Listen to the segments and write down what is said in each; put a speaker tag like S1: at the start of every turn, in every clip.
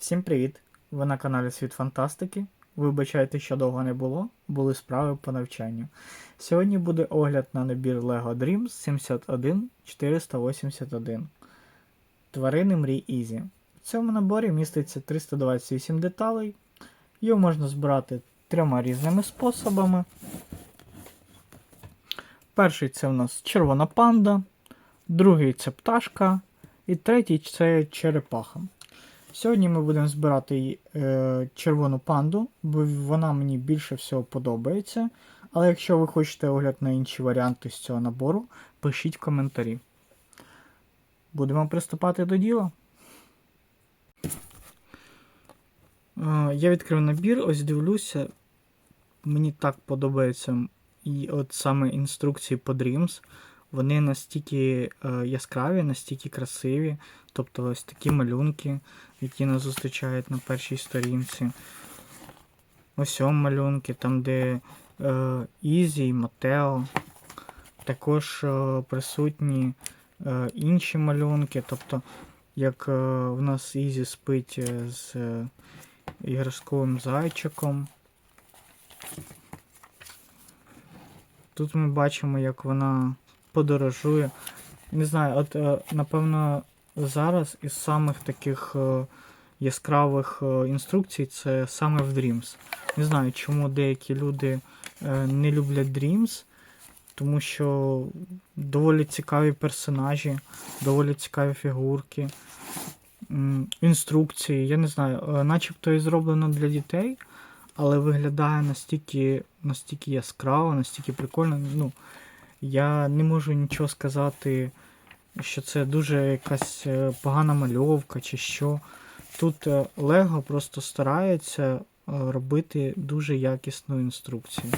S1: Всім привіт! Ви на каналі Світ Фантастики. Вибачайте, що довго не було, були справи по навчанню. Сьогодні буде огляд на набір LEGO Dreams 71481. Тварини мрій Ізі. В цьому наборі міститься 328 деталей. Його можна збирати трьома різними способами. Перший це в нас червона панда, другий це пташка, і третій це черепаха. Сьогодні ми будемо збирати е, червону панду, бо вона мені більше всього подобається. Але якщо ви хочете огляд на інші варіанти з цього набору, пишіть в коментарі. Будемо приступати до діла. Е, я відкрив набір, ось дивлюся. Мені так подобаються і от саме інструкції по Dreams. Вони настільки е, яскраві, настільки красиві. Тобто ось такі малюнки, які нас зустрічають на першій сторінці. Ось о малюнки, там, де е, Ізі і Матео. Також е, присутні інші малюнки. Тобто, як в нас Ізі спить з іграшковим зайчиком. Тут ми бачимо, як вона подорожує. Не знаю, от е, напевно зараз із самих таких е, яскравих е, інструкцій це саме в Dreams. Не знаю, чому деякі люди не люблять Dreams, тому що доволі цікаві персонажі, доволі цікаві фігурки, інструкції. Я не знаю, начебто і зроблено для дітей, але виглядає настільки, настільки яскраво, настільки прикольно. Ну, я не можу нічого сказати, що це дуже якась е, погана мальовка чи що. Тут е, Лего просто старається е, робити дуже якісну інструкцію.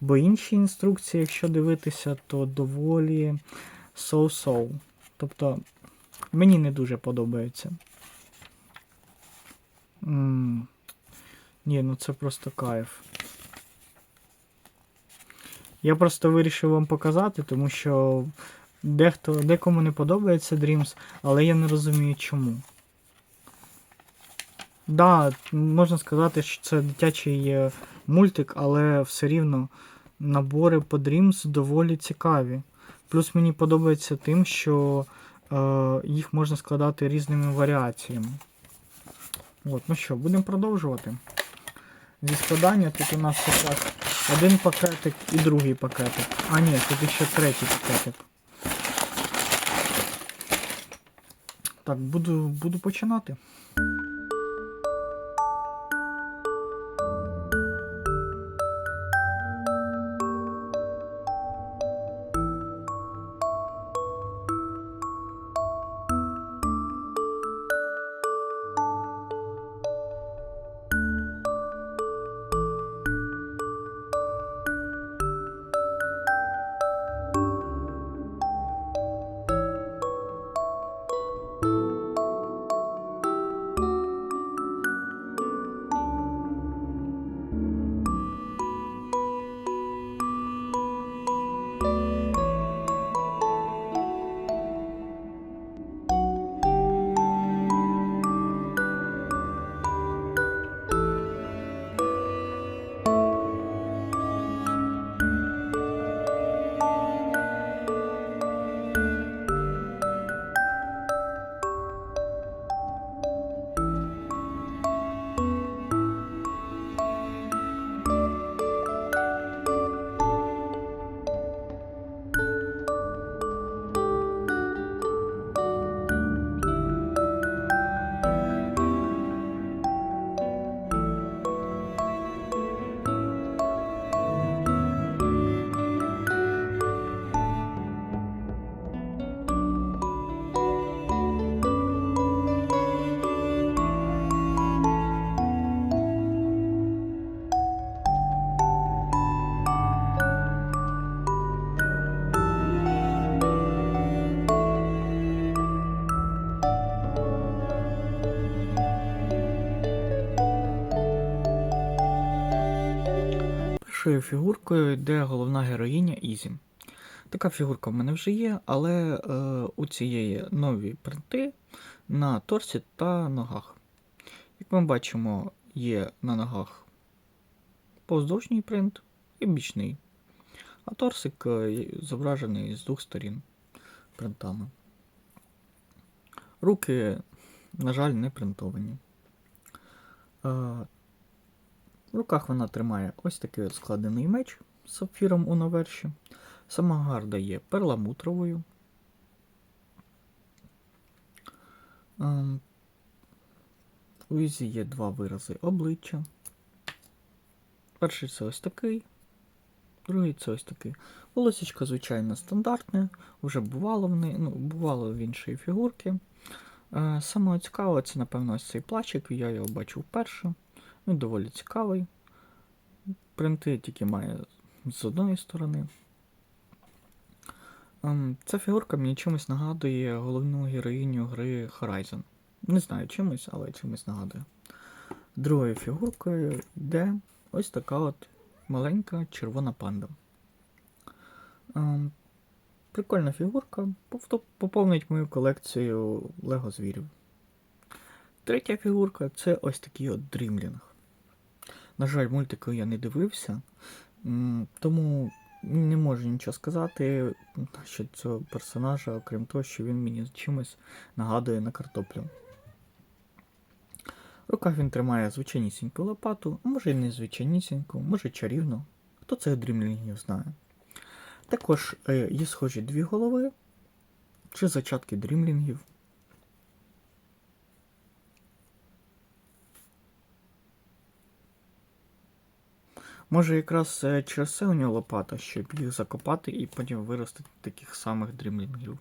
S1: Бо інші інструкції, якщо дивитися, то доволі so-so. Тобто мені не дуже подобається. М, Ні, ну це просто кайф. Я просто вирішив вам показати, тому що дехто, декому не подобається Dreams, але я не розумію чому. Да, можна сказати, що це дитячий е, мультик, але все рівно набори по Dreams доволі цікаві. Плюс мені подобається тим, що е, їх можна складати різними варіаціями. От, ну що, будемо продовжувати. Зі складання тут у нас якраз один пакетик і другий пакетик. А ні, тут ще третій пакетик. Так, буду, буду починати. Першою фігуркою йде головна героїня Ізі. Така фігурка в мене вже є, але е, у цієї нові принти на торсі та ногах. Як ми бачимо, є на ногах повздовжній принт і бічний. А торсик е, зображений з двох сторін принтами. Руки, на жаль, не принтовані. В руках вона тримає ось такий от складений меч з сапфіром у наверші. Сама гарда є перламутровою. Ем, У Ізі є два вирази обличчя. Перший це ось такий, другий це ось такий. Волосічко, звичайно, стандартне, вже бувало в неї, ну, бувало в іншої фігурки. Е, Саме цікаве, це, напевно, ось цей плачик, я його бачив вперше. Він доволі цікавий. Принти тільки має з одної сторони. Ем, Ця фігурка мені чимось нагадує головну героїню гри Horizon. Не знаю чимось, але чимось нагадує. Другою фігуркою йде ось така от маленька червона панда. Ем, Прикольна фігурка, поповнить мою колекцію Лего звірів. Третя фігурка це ось такий от дрімлінг. На жаль, мультику я не дивився, тому не можу нічого сказати щодо цього персонажа, окрім того, що він мені чимось нагадує на картоплю. В руках він тримає звичайнісіньку лопату, може і не звичайнісіньку, може чарівну. Хто цих дрімлінгів знає. Також е, є схожі дві голови чи зачатки дрімлінгів. Може, якраз е, через це у нього лопата, щоб їх закопати і потім виростити таких самих дрімлінгів.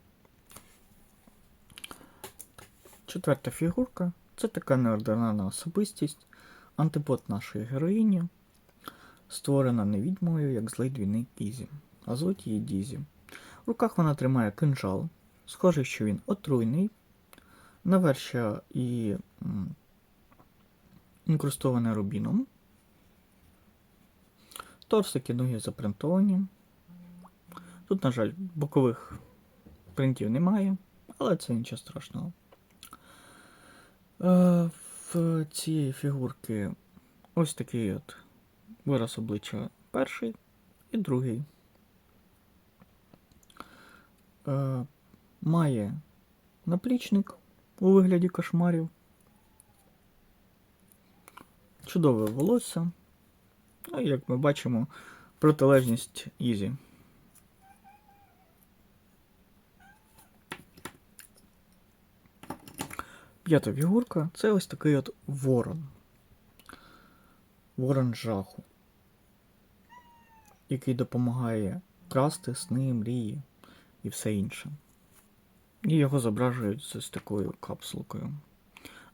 S1: Четверта фігурка це така неординарна особистість, антипод нашої героїні, створена не відьмою, як злий двійник Ізі, а звуть її Дізі. В руках вона тримає кинжал, схоже, що він отруйний, навершя і інкрустоване рубіном. Торсики ноги запринтовані. Тут, на жаль, бокових принтів немає, але це нічого страшного. Е, В цієї фігурки ось такий от вираз обличчя перший і другий. Е, Має наплічник у вигляді кошмарів. Чудове волосся. Ну, і, як ми бачимо, протилежність Ізі. П'ята фігурка це ось такий от ворон. Ворон жаху, який допомагає красти сни, мрії і все інше. І його зображують з такою капсулкою.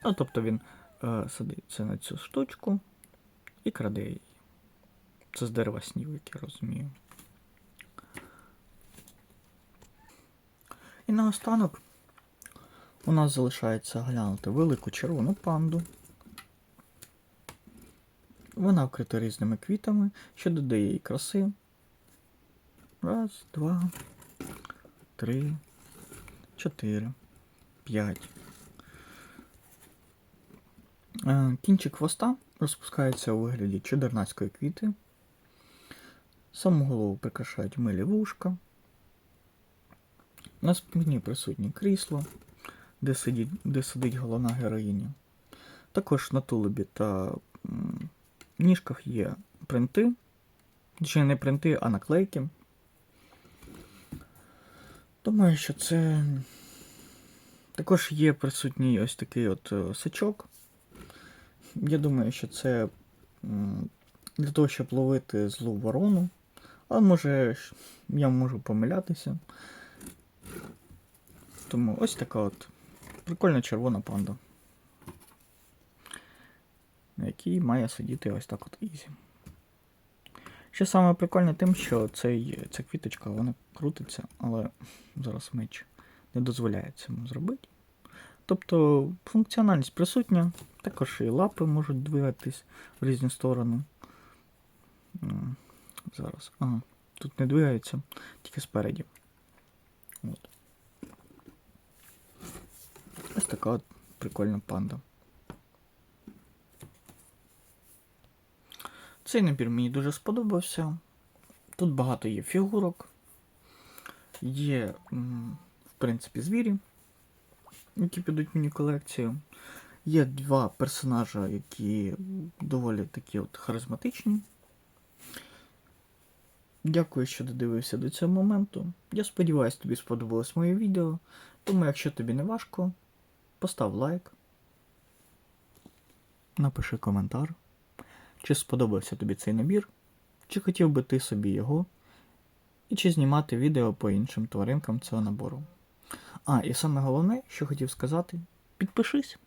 S1: Ну, тобто він е, садиться на цю штучку і краде її. Це з дерева снів, як я розумію. І наостанок у нас залишається глянути велику червону панду. Вона вкрита різними квітами, що додає їй краси. Раз, два, три, чотири, п'ять. Е, Кінчик хвоста розпускається у вигляді чудернацької квіти. Саму голову прикрашають милі вушка. На спині присутнє крісло, де сидить, де сидить головна героїня. Також на тулубі та ніжках є принти. Чи не принти, а наклейки. Думаю, що це. Також є присутній ось такий от е, сачок. Я думаю, що це для того, щоб ловити злу ворону. Але може я можу помилятися. Тому ось така от прикольна червона панда. На якій має сидіти ось так от Ізі. Ще саме прикольне тим, що цей, ця квіточка вона крутиться, але зараз меч не дозволяє цьому зробити. Тобто функціональність присутня, також і лапи можуть двигатись в різні сторони. Зараз. Ага, тут не двигається, тільки спереді. От. Ось така от прикольна панда. Цей набір мені дуже сподобався. Тут багато є фігурок, є, в принципі, звірі, які підуть в мені колекцію. Є два персонажа, які доволі такі от харизматичні. Дякую, що додивився до цього моменту. Я сподіваюся, тобі сподобалось моє відео. Тому, якщо тобі не важко, постав лайк, напиши коментар, чи сподобався тобі цей набір, чи хотів би ти собі його, і чи знімати відео по іншим тваринкам цього набору. А, і саме головне, що хотів сказати, підпишись.